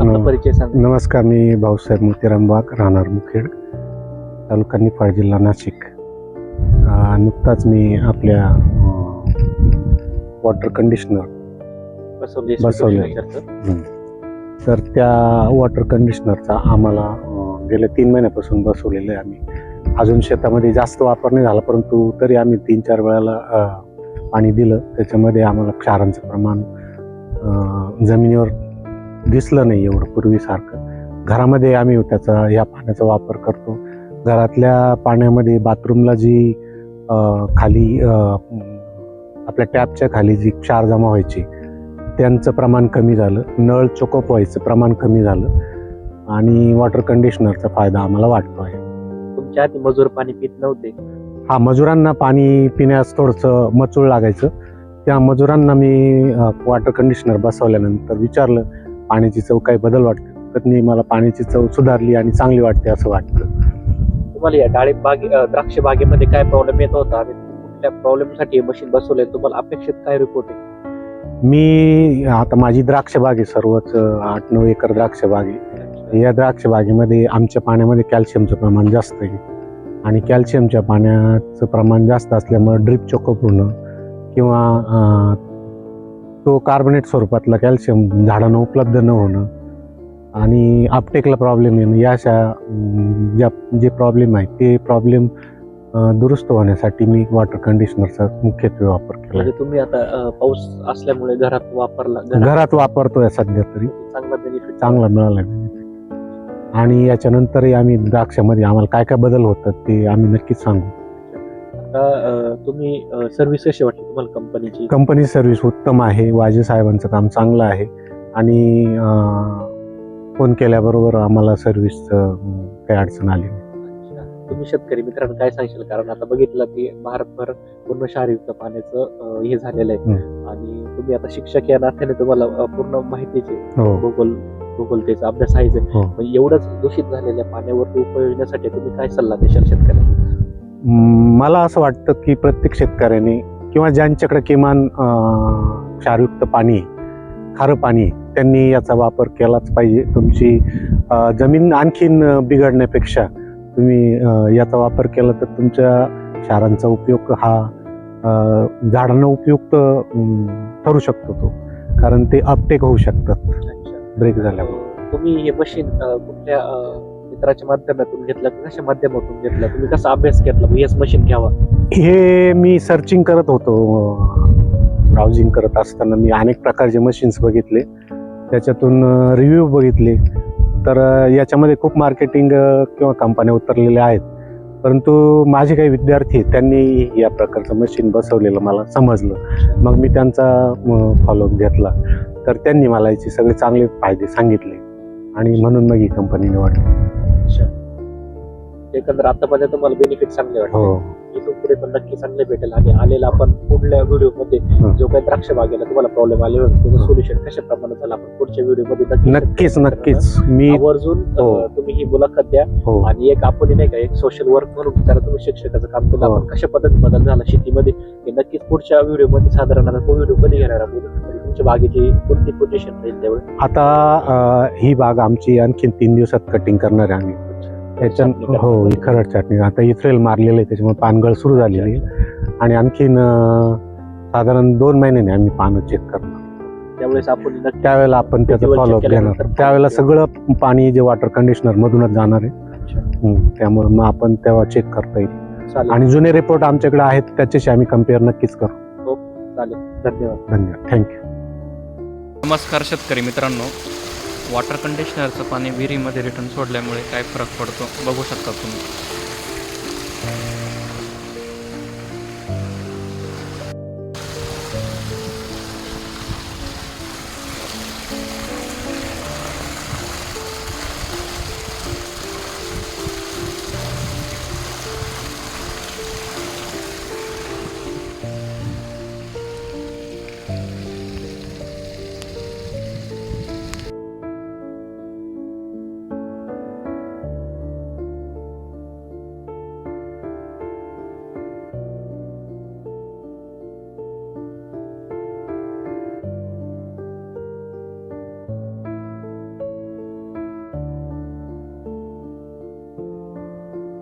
आपला परिचय सांगा. नमस्कार मी भाऊसाहेब मोतीराम वाघ राहणार मुखेड तालुका निफाड जिल्हा नाशिक. नुकताच मी आपल्या वॉटर कंडिशनर बसवले बसवले. तर त्या वॉटर कंडिशनरचा आम्हाला गेल्या तीन महिन्यापासून बसवलेलं आहे आम्ही. अजून शेतामध्ये जास्त वापर नाही झाला परंतु तरी आम्ही तीन चार वेळाला पाणी दिलं. त्याच्यामध्ये आम्हाला क्षारांचं प्रमाण जमिनीवर दिसलं नाही एवढं पूर्वीसारखं. घरामध्ये आम्ही त्याचा या पाण्याचा वापर करतो. घरातल्या पाण्यामध्ये बाथरूमला जी खाली आपल्या टॅपच्या खाली जी क्षार जमा व्हायची त्यांचं प्रमाण कमी झालं. नळ चोकप व्हायचं प्रमाण कमी झालं. आणि वॉटर कंडिशनरचा फायदा आम्हाला वाटतो आहे. तुमच्या आधी मजूर पाणी पित नव्हते. हा मजुरांना पाणी पिण्यास थोडंसं मचूळ लागायचं. त्या मजुरांना मी वॉटर कंडिशनर बसवल्यानंतर विचारलं पाण्याची चव काही बदल वाटते. तर त्यांनी मला पाण्याची चव सुधारली आणि चांगली वाटते असं वाटतं. तुम्हाला या डाळिंब बागे अं, द्राक्ष बागेमध्ये काय प्रॉब्लेम येत होता आणि कुठल्या प्रॉब्लेमसाठी मशीन बसवलंय? तुम्हाला अपेक्षित काय रिपोर्ट आहे? मी आता माझी द्राक्ष बाग आहे सर्वच अं, आठ नऊ एकर द्राक्ष बाग आहे. या द्राक्ष बागेमध्ये आमच्या पाण्यामध्ये कॅल्शियमचं प्रमाण जास्त आहे. आणि कॅल्शियमच्या पाण्याचं प्रमाण जास्त असल्यामुळे ड्रिप चोकअप होणं किंवा अं, तो कार्बनेट स्वरूपातला कॅल्शियम झाडांना उपलब्ध न होणं आणि अपटेकला प्रॉब्लेम येणं या अशा ज्या जे प्रॉब्लेम आहेत ते प्रॉब्लेम दुरुस्त होण्यासाठी मी वॉटर कंडिशनरचा मुख्यत्वे वापर केला. म्हणजे तुम्ही आता पाऊस असल्यामुळे घरात वापरला घरात घरात वापरतोय सध्या तरी. चांगला बेनिफिट चांगला मिळाला आणि याच्यानंतरही आम्ही द्राक्षामध्ये आम्हाला काय काय बदल होतात ते आम्ही नक्कीच सांगू. आता तुम्ही सर्व्हिस कशी वाटली तुम्हाला कंपनीची कंपनी सर्व्हिस उत्तम आहे. वाजे साहेबांचं काम चांगलं आहे. आणि फोन केल्याबरोबर आम्हाला सर्व्हिस काही अडचण आली नाही. तुम्ही शेतकरी मित्रांनो काय सांगशील? कारण आता बघितलं की भारतभर पूर्ण क्षारयुक्त पाण्याचं हे झालेलं आहे. आणि तुम्ही आता शिक्षक या नात्याने तुम्हाला पूर्ण माहितीचे हो. भूगोल भूगोलतेचा अभ्यास आहेच आहे. हो. एवढंच दूषित झालेल्या पाण्यावरती उपयोजनासाठी तुम्ही काय सल्ला देशाल शेतकऱ्यांना? मला असं वाटतं की प्रत्येक शेतकऱ्याने किंवा ज्यांच्याकडे किमान क्षारयुक्त पाणी खारं पाणी त्यांनी याचा वापर केलाच पाहिजे. तुमची जमीन आणखीन बिघडण्यापेक्षा तुम्ही याचा वापर केला तर तुमच्या क्षारांचा उपयोग हा झाडांना उपयुक्त ठरू शकतो तो. कारण ते अपटेक होऊ शकतात. ब्रेक झाल्यावर. तुम्ही हे मशीन कुठल्या अं, माध्यमातून घेतलं की कशा माध्यमातून घेतलं? तुम्ही कसा अभ्यास घेतला? हेच मशीन घ्यावा. हे मी सर्चिंग करत होतो ब्राउजिंग करत असताना. मी अनेक प्रकारचे मशीन्स बघितले. त्याच्यातून रिव्ह्यू बघितले. तर याच्यामध्ये खूप मार्केटिंग किंवा कंपन्या उतरलेल्या आहेत. परंतु माझे काही विद्यार्थी त्यांनी या प्रकारचं मशीन बसवलेलं मला समजलं. मग मी त्यांचा फॉलोअप घेतला. तर त्यांनी मला याचे सगळे चांगले फायदे सांगितले. आणि म्हणून मग ही कंपनी निवडली एकंदर आतापर्यंत तुम्हाला बेनिफिट चांगले वाटते हो. इथून पुढे पण नक्की चांगले भेटेल आणि आलेला आपण पुढल्या व्हिडिओमध्ये जो काही द्राक्ष बागेला तुम्हाला प्रॉब्लेम आले होते त्याचं हं. सोल्युशन कशा प्रमाणात झालं आपण पुढच्या व्हिडिओमध्ये नक्की नक्कीच नक्कीच. मी आवर्जून हो. अं, तुम्ही ही मुलाखत द्या हो. आणि एक आपण नाही का एक सोशल वर्क म्हणून जरा तुम्ही शिक्षकाचं काम केलं हो. आपण कशा पद्धतीने बदल झाला शेतीमध्ये हे नक्कीच पुढच्या व्हिडिओमध्ये साधारण आता तो व्हिडिओ कधी घेणार आपण? आणि तुमच्या बागेची कोणती पोझिशन राहील त्यावेळी? आता अ, ही बाग आमची आणखीन तीन दिवसात कटिंग करणार आहे आम्ही. त्याच्या हो ही खरड चटणी. आता इथ्रेल मारलेलं आहे त्याच्यामुळे पानगळ सुरू झालेली आहे. आणि आणखीन साधारण दोन महिन्याने आम्ही पानं चेक करणार. त्यावेळेस आपण नक्की त्यावेळेला आपण त्याचा फॉलोअप घेणार. त्यावेळेला सगळं पाणी जे वॉटर कंडिशनर मधूनच जाणार आहे. त्यामुळे मग आपण तेव्हा चेक करता येईल. आणि जुने रिपोर्ट आमच्याकडे आहेत त्याच्याशी आम्ही कंपेअर नक्कीच करू. चालेल. धन्यवाद. धन्यवाद. थँक्यू नमस्कार शेतकरी मित्रांनो. वॉटर कंडिशनरचं पाणी विहिरीमध्ये रिटर्न सोडल्यामुळे काय फरक पडतो? बघू शकता तुम्ही.